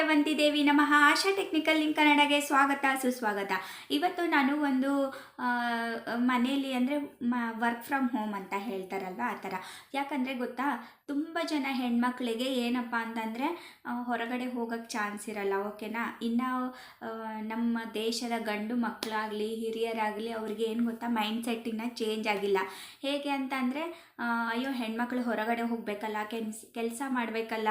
ಭಾಗ್ಯವಂತಿ ದೇವಿ ನಮಃ. ಆಶಾ technical link ಕನ್ನಡಗೆ ಸ್ವಾಗತ, ಸುಸ್ವಾಗತ. ಇವತ್ತು ನಾನು ಒಂದು ಮನೆಯಲ್ಲಿ ಅಂದರೆ ವರ್ಕ್ ಫ್ರಮ್ ಹೋಮ್ ಅಂತ ಹೇಳ್ತಾರಲ್ವ ಆ ಥರ. ಯಾಕಂದರೆ ಗೊತ್ತಾ ತುಂಬ ಜನ ಹೆಣ್ಮಕ್ಳಿಗೆ ಏನಪ್ಪ ಅಂತಂದರೆ ಹೊರಗಡೆ ಹೋಗೋಕ್ಕೆ ಚಾನ್ಸ್ ಇರಲ್ಲ, ಓಕೆನಾ? ಇನ್ನು ನಮ್ಮ ದೇಶದ ಗಂಡು ಮಕ್ಕಳಾಗಲಿ ಹಿರಿಯರಾಗಲಿ ಅವ್ರಿಗೆ ಏನು ಗೊತ್ತಾ? ಮೈಂಡ್ ಸೆಟ್ ಇನ್ನೂ ಚೇಂಜ್ ಆಗಿಲ್ಲ. ಹೇಗೆ ಅಂತ ಅಂದರೆ ಅಯ್ಯೋ, ಹೆಣ್ಮಕ್ಳು ಹೊರಗಡೆ ಹೋಗಬೇಕಲ್ಲ ಕೆಲ್ಸ ಕೆಲಸ ಮಾಡಬೇಕಲ್ಲ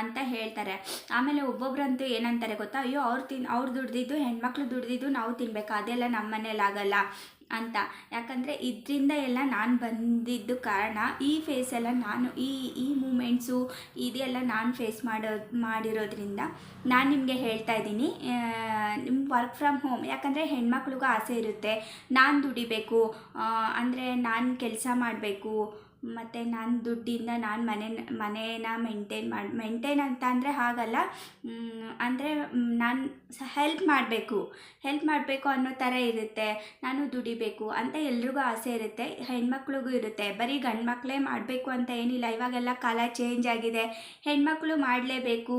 ಅಂತ ಹೇಳ್ತಾರೆ. ಆಮೇಲೆ ಒಬ್ಬೊಬ್ರಂತೂ ಏನಂತಾರೆ ಗೊತ್ತಾ? ಅಯ್ಯೋ, ಅವ್ರು ತಿನ್, ಅವ್ರು ದುಡ್ದಿದ್ದು, ಹೆಣ್ಮಕ್ಳು ದುಡ್ದಿದ್ದು ನಾವು ತಿನ್ಬೇಕು, ಅದೆಲ್ಲ ನಮ್ಮ ಮನೇಲಿ ಆಗಲ್ಲ ಅಂತ. ಯಾಕಂದರೆ ಇದರಿಂದ ಎಲ್ಲ ನಾನು ಬಂದಿದ್ದು ಕಾರಣ ಈ ಫೇಸ್ ಎಲ್ಲ ನಾನು ಈ ಈ ಮೂಮೆಂಟ್ಸು ಇದೆಲ್ಲ ನಾನು ಫೇಸ್ ಮಾಡೋ, ಮಾಡಿರೋದ್ರಿಂದ ನಾನು ನಿಮಗೆ ಹೇಳ್ತಾ ಇದ್ದೀನಿ. ನಿಮ್ಮ ವರ್ಕ್ ಫ್ರಮ್ ಹೋಮ್ ಯಾಕಂದರೆ ಹೆಣ್ಮಕ್ಳಿಗೂ ಆಸೆ ಇರುತ್ತೆ. ನಾನು ದುಡಿಬೇಕು ಅಂದರೆ ನಾನು ಕೆಲಸ ಮಾಡಬೇಕು ಮತ್ತು ನಾನು ದುಡ್ಡಿಂದ ನಾನು ಮನೆ, ಮನೇನ ಮೇಂಟೈನ್ ಮಾಡಿ ಮೇಂಟೈನ್ ಅಂತ ಅಂದರೆ ಹಾಗಲ್ಲ. ಅಂದರೆ ನಾನು ಹೆಲ್ಪ್ ಮಾಡಬೇಕು. ಹೆಲ್ಪ್ ಮಾಡಬೇಕು ಅನ್ನೋ ಥರ ಇರುತ್ತೆ. ನಾನು ದುಡಿಬೇಕು ಅಂತ ಎಲ್ರಿಗೂ ಆಸೆ ಇರುತ್ತೆ. ಹೆಣ್ಮಕ್ಳಿಗೂ ಇರುತ್ತೆ. ಬರೀ ಗಂಡು ಮಕ್ಕಳೇ ಮಾಡಬೇಕು ಅಂತ ಏನಿಲ್ಲ. ಇವಾಗೆಲ್ಲ ಕಾಲ ಚೇಂಜ್ ಆಗಿದೆ. ಹೆಣ್ಮಕ್ಳು ಮಾಡಲೇಬೇಕು.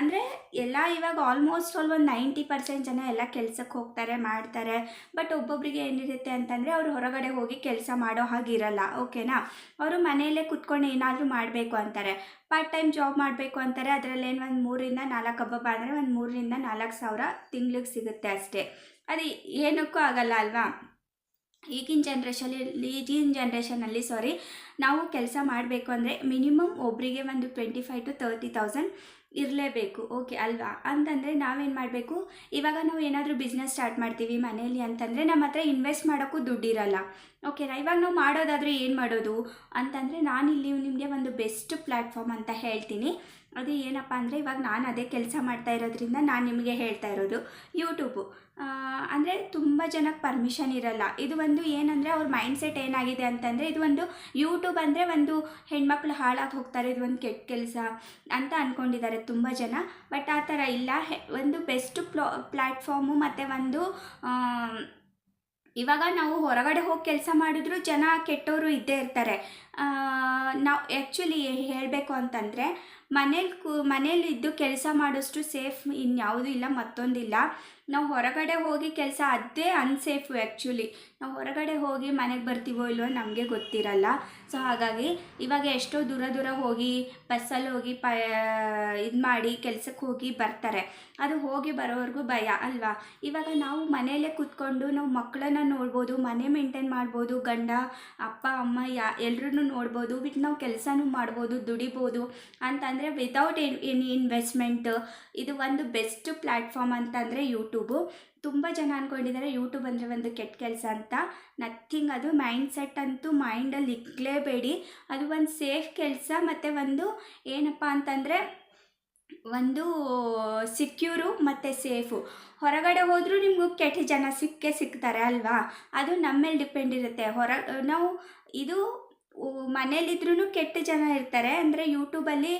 ಅಂದರೆ ಎಲ್ಲ ಇವಾಗ ಆಲ್ಮೋಸ್ಟ್ ಆಲ್ ಒಂದು ನೈಂಟಿ ಪರ್ಸೆಂಟ್ ಜನ ಎಲ್ಲ ಕೆಲಸಕ್ಕೆ ಹೋಗ್ತಾರೆ, ಮಾಡ್ತಾರೆ. ಬಟ್ ಒಬ್ಬೊಬ್ಬರಿಗೆ ಏನಿರುತ್ತೆ ಅಂತಂದರೆ ಅವ್ರು ಹೊರಗಡೆ ಹೋಗಿ ಕೆಲಸ ಮಾಡೋ ಹಾಗಿರಲ್ಲ. ಓಕೆನಾ ಅವರು ಮನೆಯಲ್ಲೇ ಕುತ್ಕೊಂಡು ಏನಾದರೂ ಮಾಡಬೇಕು ಅಂತಾರೆ. ಪಾರ್ಟ್ ಟೈಮ್ ಜಾಬ್ ಮಾಡಬೇಕು ಅಂತಾರೆ. ಅದರಲ್ಲಿ ಏನು ಒಂದು ಮೂರಿಂದ ನಾಲ್ಕು ಹಬ್ಬ ಅಂದರೆ ಒಂದು ಮೂರರಿಂದ ನಾಲ್ಕು ಸಾವಿರ ತಿಂಗ್ಳಿಗೆ ಸಿಗುತ್ತೆ ಅಷ್ಟೇ. ಅದು ಏನಕ್ಕೂ ಆಗಲ್ಲ ಅಲ್ವಾ? ಈಗಿನ ಜನ್ರೇಷನಲ್ಲಿ ಈಗಿನ ಜನ್ರೇಷನಲ್ಲಿ ಸಾರಿ ನಾವು ಕೆಲಸ ಮಾಡಬೇಕು ಅಂದರೆ ಮಿನಿಮಮ್ ಒಬ್ಬರಿಗೆ ಒಂದು twenty five to thirty thousand ಇರಲೇಬೇಕು. ಓಕೆ ಅಲ್ವಾ? ಅಂತಂದರೆ ನಾವೇನು ಮಾಡಬೇಕು? ಇವಾಗ ನಾವು ಏನಾದರೂ ಬಿಸ್ನೆಸ್ ಸ್ಟಾರ್ಟ್ ಮಾಡ್ತೀವಿ ಮನೇಲಿ ಅಂತಂದರೆ ನಮ್ಮ ಹತ್ರ ಇನ್ವೆಸ್ಟ್ ಮಾಡೋಕ್ಕೂ ದುಡ್ಡಿರಲ್ಲ. ಓಕೆನಾ ಇವಾಗ ನಾವು ಮಾಡೋದಾದರೆ ಏನು ಮಾಡೋದು? ಅಂತಂದರೆ ನಾನಿಲ್ಲಿ ನಿಮಗೆ ಒಂದು ಬೆಸ್ಟ್ ಪ್ಲ್ಯಾಟ್ಫಾರ್ಮ್ ಅಂತ ಹೇಳ್ತೀನಿ. ಅದು ಏನಪ್ಪ ಅಂದರೆ ಇವಾಗ ನಾನು ಅದೇ ಕೆಲಸ ಮಾಡ್ತಾ ಇರೋದ್ರಿಂದ ನಾನು ನಿಮಗೆ ಹೇಳ್ತಾ ಇರೋದು ಯೂಟ್ಯೂಬು ಅಂದರೆ ತುಂಬ ಜನಕ್ಕೆ ಪರ್ಮಿಷನ್ ಇರಲ್ಲ. ಇದು ಒಂದು ಏನಂದರೆ ಅವ್ರ ಮೈಂಡ್ಸೆಟ್ ಏನಾಗಿದೆ ಅಂತಂದರೆ ಇದು ಒಂದು ಯೂಟ್ಯೂಬ್ ಅಂದರೆ ಒಂದು ಹೆಣ್ಮಕ್ಳು ಹಾಳಾಗಿ ಹೋಗ್ತಾರೆ, ಇದು ಒಂದು ಕೆಟ್ಟ ಕೆಲಸ ಅಂತ ಅಂದ್ಕೊಂಡಿದ್ದಾರೆ ತುಂಬ ಜನ. ಬಟ್ ಆ ಥರ ಇಲ್ಲ. ಒಂದು ಬೆಸ್ಟ್ ಪ್ಲೋ ಪ್ಲ್ಯಾಟ್ಫಾರ್ಮು ಮತ್ತು ಒಂದು ಇವಾಗ ನಾವು ಹೊರಗಡೆ ಹೋಗಿ ಕೆಲಸ ಮಾಡಿದ್ರು ಜನ ಕೆಟ್ಟವರು ಇದ್ದೇ ಇರ್ತಾರೆ. ನಾವು ಆ್ಯಕ್ಚುಲಿ ಹೇಳಬೇಕು ಅಂತಂದರೆ ಮನೇಲಿ ಕು ಮನೇಲಿದ್ದು ಕೆಲಸ ಮಾಡೋಷ್ಟು ಸೇಫ್ ಇನ್ಯಾವುದೂ ಇಲ್ಲ, ಮತ್ತೊಂದಿಲ್ಲ. ನಾವು ಹೊರಗಡೆ ಹೋಗಿ ಕೆಲಸ ಅದೇ ಅನ್ಸೇಫು ಆ್ಯಕ್ಚುಲಿ ನಾವು ಹೊರಗಡೆ ಹೋಗಿ ಮನೆಗೆ ಬರ್ತೀವೋ ಇಲ್ವೋ ನಮಗೆ ಗೊತ್ತಿರಲ್ಲ. ಸೊ ಹಾಗಾಗಿ ಇವಾಗ ಎಷ್ಟೋ ದೂರ ದೂರ ಹೋಗಿ ಬಸ್ಸಲ್ಲಿ ಹೋಗಿ ಪ, ಇದು ಮಾಡಿ ಕೆಲಸಕ್ಕೆ ಹೋಗಿ ಬರ್ತಾರೆ. ಅದು ಹೋಗಿ ಬರೋವರೆಗೂ ಭಯ ಅಲ್ವಾ? ಇವಾಗ ನಾವು ಮನೆಯಲ್ಲೇ ಕೂತ್ಕೊಂಡು ನಾವು ಮಕ್ಕಳನ್ನ ನೋಡ್ಬೋದು, ಮನೆ ಮೇಂಟೈನ್ ಮಾಡ್ಬೋದು, ಗಂಡ, ಅಪ್ಪ, ಅಮ್ಮ, ಯಾ ಎಲ್ರೂ ನೋಡ್ಬೋದು ಬಿಟ್ಟು ನಾವು ಕೆಲಸನೂ ಮಾಡ್ಬೋದು, ದುಡಿಬೋದು ಅಂತಂದರೆ ವಿತೌಟ್ ಎನಿ ಇನ್ವೆಸ್ಟ್ಮೆಂಟ್ ಇದು ಒಂದು ಬೆಸ್ಟ್ ಪ್ಲ್ಯಾಟ್ಫಾರ್ಮ್ ಅಂತಂದರೆ ಯೂಟ್ಯೂಬು ತುಂಬ ಜನ ಅಂದ್ಕೊಂಡಿದ್ದಾರೆ ಯೂಟ್ಯೂಬ್ ಅಂದರೆ ಒಂದು ಕೆಟ್ಟ ಕೆಲಸ ಅಂತ. ನಥಿಂಗ್ ಅದು ಮೈಂಡ್ ಸೆಟ್ ಅಂತೂ ಮೈಂಡಲ್ಲಿ ಇಕ್ಕಲೇಬೇಡಿ ಅದು ಒಂದು ಸೇಫ್ ಕೆಲಸ ಮತ್ತು ಒಂದು ಏನಪ್ಪ ಅಂತಂದರೆ ಒಂದು ಸಿಕ್ಯೂರು ಮತ್ತು ಸೇಫು ಹೊರಗಡೆ ಹೋದರೂ ನಿಮಗೂ ಕೆಟ್ಟ ಜನ ಸಿಕ್ಕೇ ಸಿಗ್ತಾರೆ ಅಲ್ವಾ? ಅದು ನಮ್ಮ ಮೇಲೆ ಡಿಪೆಂಡ್ ಇರುತ್ತೆ. ಹೊರ, ನಾವು ಇದು ಮನೇಲಿದ್ರೂ ಕೆಟ್ಟ ಜನ ಇರ್ತಾರೆ. ಅಂದರೆ ಯೂಟ್ಯೂಬಲ್ಲಿ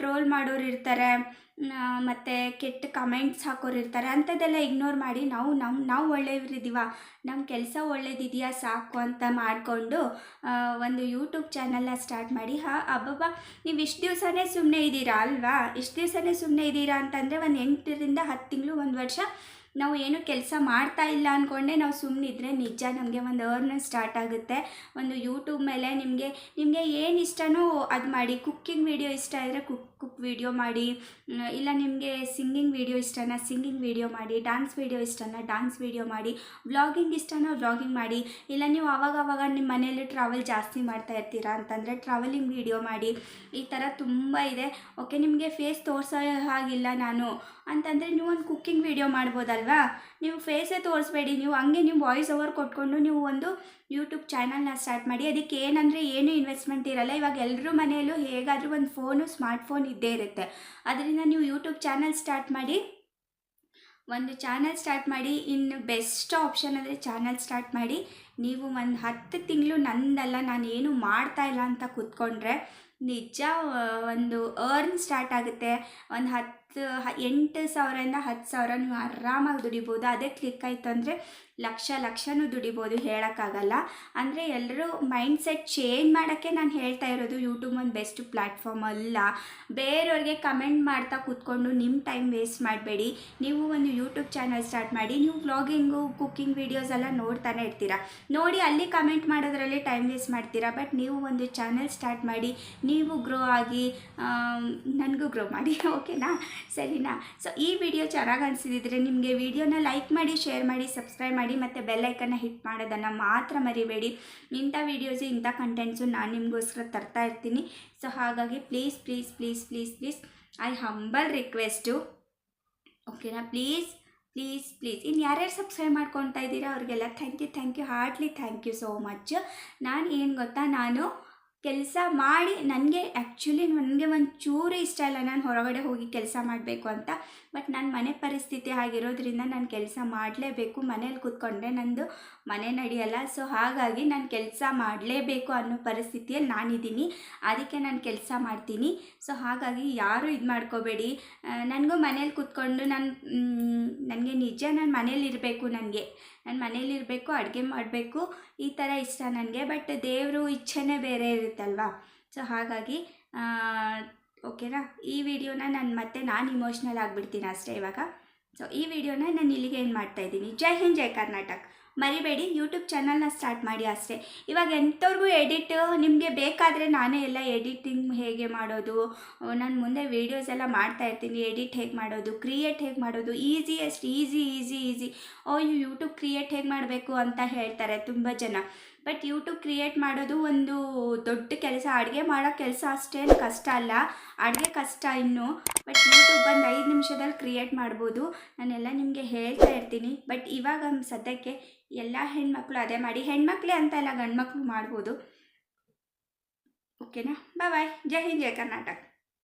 ಟ್ರೋಲ್ ಮಾಡೋರು ಇರ್ತಾರೆ. ಮತ್ತು ಕೆಟ್ಟ ಕಮೆಂಟ್ಸ್ ಹಾಕೋರು ಇರ್ತಾರೆ. ಅಂಥದ್ದೆಲ್ಲ ಇಗ್ನೋರ್ ಮಾಡಿ ನಾವು ನಮ್ಮ ನಾವು ಒಳ್ಳೆಯವರಿದ್ದೀವ. ನಮ್ಮ ಕೆಲಸ ಒಳ್ಳೇದಿದೆಯಾ ಸಾಕು ಅಂತ ಮಾಡಿಕೊಂಡು ಒಂದು ಯೂಟ್ಯೂಬ್ ಚಾನಲ್ನ ಸ್ಟಾರ್ಟ್ ಮಾಡಿ, ಹಾ, ಅಬ್ಬಬ್ಬ, ನೀವು ಇಷ್ಟು ದಿವಸನೇ ಸುಮ್ಮನೆ ಇದ್ದೀರಾ ಅಲ್ವಾ? ಇಷ್ಟು ದಿವಸನೇ ಸುಮ್ಮನೆ ಇದ್ದೀರಾ ಅಂತಂದರೆ ಒಂದು ಎಂಟರಿಂದ ಹತ್ತು ತಿಂಗಳು, ಒಂದು ವರ್ಷ ನಾವು ಏನು ಕೆಲಸ ಮಾಡ್ತಾ ಇಲ್ಲ ಅಂದ್ಕೊಂಡೆ ನಾವು ಸುಮ್ಮನಿದ್ರೆ ನಿಜ ನಮಗೆ ಒಂದು ಅರ್ನ್ ಸ್ಟಾರ್ಟ್ ಆಗುತ್ತೆ. ಒಂದು ಯೂಟ್ಯೂಬ್ ಮೇಲೆ ನಿಮಗೆ ನಿಮಗೆ ಏನು ಇಷ್ಟನೋ ಅದು ಮಾಡಿ ಕುಕ್ಕಿಂಗ್ ವೀಡಿಯೋ ಇಷ್ಟ ಇದ್ದರೆ ಕುಕ್ ಕುಕ್ ವೀಡಿಯೋ ಮಾಡಿ ಇಲ್ಲ ನಿಮಗೆ ಸಿಂಗಿಂಗ್ ವೀಡಿಯೋ ಇಷ್ಟನ ಸಿಂಗಿಂಗ್ ವೀಡಿಯೋ ಮಾಡಿ ಡ್ಯಾನ್ಸ್ ವೀಡಿಯೋ ಇಷ್ಟನ ಡ್ಯಾನ್ಸ್ ವೀಡಿಯೋ ಮಾಡಿ ವ್ಲಾಗಿಂಗ್ ಇಷ್ಟನೋ ವ್ಲಾಗಿಂಗ್ ಮಾಡಿ, ಇಲ್ಲ ನೀವು ಆವಾಗ ಆವಾಗ ನಿಮ್ಮ ಮನೇಲಿ ಟ್ರಾವೆಲ್ ಜಾಸ್ತಿ ಮಾಡ್ತಾ ಇರ್ತೀರಾ ಅಂತಂದರೆ ಟ್ರಾವೆಲಿಂಗ್ ವೀಡಿಯೋ ಮಾಡಿ, ಈ ಥರ ತುಂಬ ಇದೆ. ಓಕೆ ನಿಮಗೆ ಫೇಸ್ ತೋರಿಸೋ ಹಾಗಿಲ್ಲ ನಾನು. ಅಂತಂದರೆ ನೀವು ಒಂದು ಕುಕ್ಕಿಂಗ್ ವೀಡಿಯೋ ಮಾಡ್ಬೋದಲ್ವಾ? ನೀವು ಫೇಸೇ ತೋರಿಸ್ಬೇಡಿ, ನೀವು ಹಂಗೆ ನೀವು ವಾಯ್ಸ್ ಓವರ್ ಕೊಟ್ಕೊಂಡು ನೀವು ಒಂದು ಯೂಟ್ಯೂಬ್ ಚಾನಲ್ನ ಸ್ಟಾರ್ಟ್ ಮಾಡಿ, ಅದಕ್ಕೆ ಏನಂದರೆ ಏನೂ ಇನ್ವೆಸ್ಟ್ಮೆಂಟ್ ಇರಲ್ಲ, ಇವಾಗ ಎಲ್ಲರೂ ಮನೆಯಲ್ಲೂ ಹೇಗಾದರೂ ಒಂದು ಫೋನು ಸ್ಮಾರ್ಟ್ ಫೋನ್ ಇದ್ದೇ ಇರುತ್ತೆ. ಅದರಿಂದ ನೀವು ಯೂಟ್ಯೂಬ್ ಚಾನಲ್ ಸ್ಟಾರ್ಟ್ ಮಾಡಿ, ಒಂದು ಚಾನಲ್ ಸ್ಟಾರ್ಟ್ ಮಾಡಿ, ಇನ್ನು ಬೆಸ್ಟ್ ಆಪ್ಷನ್ ಅಂದರೆ ಚಾನಲ್ ಸ್ಟಾರ್ಟ್ ಮಾಡಿ, ನೀವು ಒಂದು ಹತ್ತು ತಿಂಗಳು ನಂದಲ್ಲ ನಾನು ಏನು ಮಾಡ್ತಾ ಇಲ್ಲ ಅಂತ ಕೂತ್ಕೊಂಡ್ರೆ, ನಿಜ, ಒಂದು ಅರ್ನ್ ಸ್ಟಾರ್ಟ್ ಆಗುತ್ತೆ. ಒಂದು ಹತ್ತು ಹತ್ತು ಎಂಟು ಸಾವಿರದಿಂದ ಹತ್ತು ಸಾವಿರ ನೀವು ಆರಾಮಾಗಿ ದುಡಿಬೋದು. ಅದೇ ಕ್ಲಿಕ್ ಆಯಿತು ಅಂದರೆ ಲಕ್ಷ ಲಕ್ಷನೂ ದುಡಿಬೋದು ಹೇಳೋಕ್ಕಾಗಲ್ಲ. ಅಂದರೆ ಎಲ್ಲರೂ ಮೈಂಡ್ ಸೆಟ್ ಚೇಂಜ್ ಮಾಡೋಕ್ಕೆ ನಾನು ಹೇಳ್ತಾ ಇರೋದು ಯೂಟ್ಯೂಬ್ ಒಂದು ಬೆಸ್ಟ್ ಪ್ಲ್ಯಾಟ್ಫಾರ್ಮ್ ಅಲ್ಲ. ಬೇರೆಯವ್ರಿಗೆ ಕಮೆಂಟ್ ಮಾಡ್ತಾ ಕೂತ್ಕೊಂಡು ನಿಮ್ಮ ಟೈಮ್ ವೇಸ್ಟ್ ಮಾಡಬೇಡಿ. ನೀವು ಒಂದು ಯೂಟ್ಯೂಬ್ ಚಾನಲ್ ಸ್ಟಾರ್ಟ್ ಮಾಡಿ, ನೀವು ವ್ಲಾಗಿಂಗು ಕುಕ್ಕಿಂಗ್ ವೀಡಿಯೋಸ್ ಎಲ್ಲ ನೋಡ್ತಾನೆ ಇರ್ತೀರಾ. ನೋಡಿ ಅಲ್ಲಿ ಕಮೆಂಟ್ ಮಾಡೋದ್ರಲ್ಲೇ ಟೈಮ್ ವೇಸ್ಟ್ ಮಾಡ್ತೀರಾ. ಬಟ್ ನೀವು ಒಂದು ಚಾನಲ್ ಸ್ಟಾರ್ಟ್ ಮಾಡಿ, ನೀವು ಗ್ರೋ ಆಗಿ ನನಗೂ ಗ್ರೋ ಮಾಡಿ. ಓಕೆನಾ ಸರಿನಾ? ಸೊ ಈ ವಿಡಿಯೋ ಚೆನ್ನಾಗಿ ಅನಿಸಿದ್ರೆ ನಿಮಗೆ ವಿಡಿಯೋನ ಲೈಕ್ ಮಾಡಿ ಶೇರ್ ಮಾಡಿ ಸಬ್ಸ್ಕ್ರೈಬ್ ಮಾಡಿ ಮತ್ತು ಬೆಲ್ಲೈಕನ್ನ ಹಿಟ್ ಮಾಡೋದನ್ನು ಮಾತ್ರ ಮರಿಬೇಡಿ. ಇಂಥ ವೀಡಿಯೋಸು ಇಂಥ ಕಂಟೆಂಟ್ಸು ನಾನು ನಿಮಗೋಸ್ಕರ ತರ್ತಾ ಇರ್ತೀನಿ. ಸೊ ಹಾಗಾಗಿ please please please please please I humble request ಓಕೆನಾ ಪ್ಲೀಸ್ ಪ್ಲೀಸ್ ಪ್ಲೀಸ್ ಇನ್ನು ಯಾರ್ಯಾರು ಸಬ್ಸ್ಕ್ರೈಬ್ ಮಾಡ್ಕೊತಾ ಇದ್ದೀರಾ ಅವ್ರಿಗೆಲ್ಲ thank you thank you heartly thank you so much ನಾನು ಏನು ಗೊತ್ತಾ? ನಾನು ಕೆಲಸ ಮಾಡಿ ನನಗೆ ಆ್ಯಕ್ಚುಲಿ ನನಗೆ ಒಂದು ಚೂರು ಇಷ್ಟ ಇಲ್ಲ. ನಾನು ಹೊರಗಡೆ ಹೋಗಿ ಕೆಲಸ ಮಾಡಬೇಕು ಅಂತ. ಬಟ್ ನನ್ನ ಮನೆ ಪರಿಸ್ಥಿತಿ ಆಗಿರೋದ್ರಿಂದ ನಾನು ಕೆಲಸ ಮಾಡಲೇಬೇಕು. ಮನೇಲಿ ಕೂತ್ಕೊಂಡ್ರೆ ನಂದು ಮನೆ ನಡೆಯಲ್ಲ. ಸೊ ಹಾಗಾಗಿ ನಾನು ಕೆಲಸ ಮಾಡಲೇಬೇಕು ಅನ್ನೋ ಪರಿಸ್ಥಿತಿಯಲ್ಲಿ ನಾನಿದ್ದೀನಿ. ಅದಕ್ಕೆ ನಾನು ಕೆಲಸ ಮಾಡ್ತೀನಿ. ಸೊ ಹಾಗಾಗಿ ಯಾರೂ ಇದು ಮಾಡ್ಕೋಬೇಡಿ. ನನಗೂ ಮನೇಲಿ ಕೂತ್ಕೊಂಡು ನಾನು ನನಗೆ ನಿಜ ನಾನು ಮನೇಲಿರಬೇಕು ನನಗೆ. ನಾನು ಮನೇಲಿರಬೇಕು ಅಡುಗೆ ಮಾಡಬೇಕು. ಈ ಥರ ಇಷ್ಟ ನನಗೆ. ಬಟ್ ದೇವರು ಇಚ್ಛೆನೇ ಬೇರೆ ಇರುತ್ತಲ್ವಾ ಸೊ ಹಾಗಾಗಿ ಓಕೆನಾ ಈ ವಿಡಿಯೋನ ನಾನು ಮತ್ತೆ ನಾನು ಇಮೋಷ್ನಲ್ ಆಗಿಬಿಡ್ತೀನಿ ಅಷ್ಟೇ ಇವಾಗ. ಸೊ ಈ ವಿಡಿಯೋನ ನಾನು ಇಲ್ಲಿಗೆ ಏನು ಮಾಡ್ತಾ ಇದ್ದೀನಿ. ಜೈ ಹಿಂದ್, ಜೈ ಕರ್ನಾಟಕ. ಮರಿಬೇಡಿ ಯೂಟ್ಯೂಬ್ ಚಾನಲ್ನ ಸ್ಟಾರ್ಟ್ ಮಾಡಿ ಅಷ್ಟೇ. ಇವಾಗ ಎಂಥವ್ರಿಗೂ ಎಡಿಟ್ ನಿಮಗೆ ಬೇಕಾದರೆ ನಾನೇ ಎಲ್ಲ ಎಡಿಟಿಂಗ್ ಹೇಗೆ ಮಾಡೋದು, ನಾನು ಮುಂದೆ ವೀಡಿಯೋಸ್ ಎಲ್ಲ ಮಾಡ್ತಾ ಇರ್ತೀನಿ ಎಡಿಟ್ ಹೇಗೆ ಮಾಡೋದು ಕ್ರಿಯೇಟ್ ಹೇಗೆ ಮಾಡೋದು ಈಸಿಯೆಸ್ಟ್ ಈಸಿ ಈಸಿ ಈಸಿ ಓ ಯೂಟ್ಯೂಬ್ ಕ್ರಿಯೇಟ್ ಹೇಗೆ ಮಾಡಬೇಕು ಅಂತ ಹೇಳ್ತಾರೆ ತುಂಬ ಜನ. ಬಟ್ ಯೂಟ್ಯೂಬ್ ಕ್ರಿಯೇಟ್ ಮಾಡೋದು ಒಂದು ದೊಡ್ಡ ಕೆಲಸ. ಅಡುಗೆ ಮಾಡೋ ಕೆಲಸ ಅಷ್ಟೇನು ಕಷ್ಟ ಅಲ್ಲ. ಅಡುಗೆ ಕಷ್ಟ ಇನ್ನು. ಬಟ್ ಯೂಟ್ಯೂಬ್ ನಿಮಿಷದಲ್ಲಿ ಕ್ರಿಯೇಟ್ ಮಾಡ್ಬೋದು. ನಾನೆಲ್ಲ ನಿಮಗೆ ಹೇಳ್ತಾ ಇರ್ತೀನಿ. ಬಟ್ ಇವಾಗ ಸದ್ಯಕ್ಕೆ ಎಲ್ಲ ಹೆಣ್ಮಕ್ಳು ಅದೇ ಮಾಡಿ. ಹೆಣ್ಮಕ್ಳೇ ಅಂತ ಎಲ್ಲ ಗಂಡ್ಮಕ್ಳು ಮಾಡ್ಬೋದು. ಓಕೆನಾ ಬಾಯ್ ಜೈ ಹಿಂದ್, ಜೈ ಕರ್ನಾಟಕ.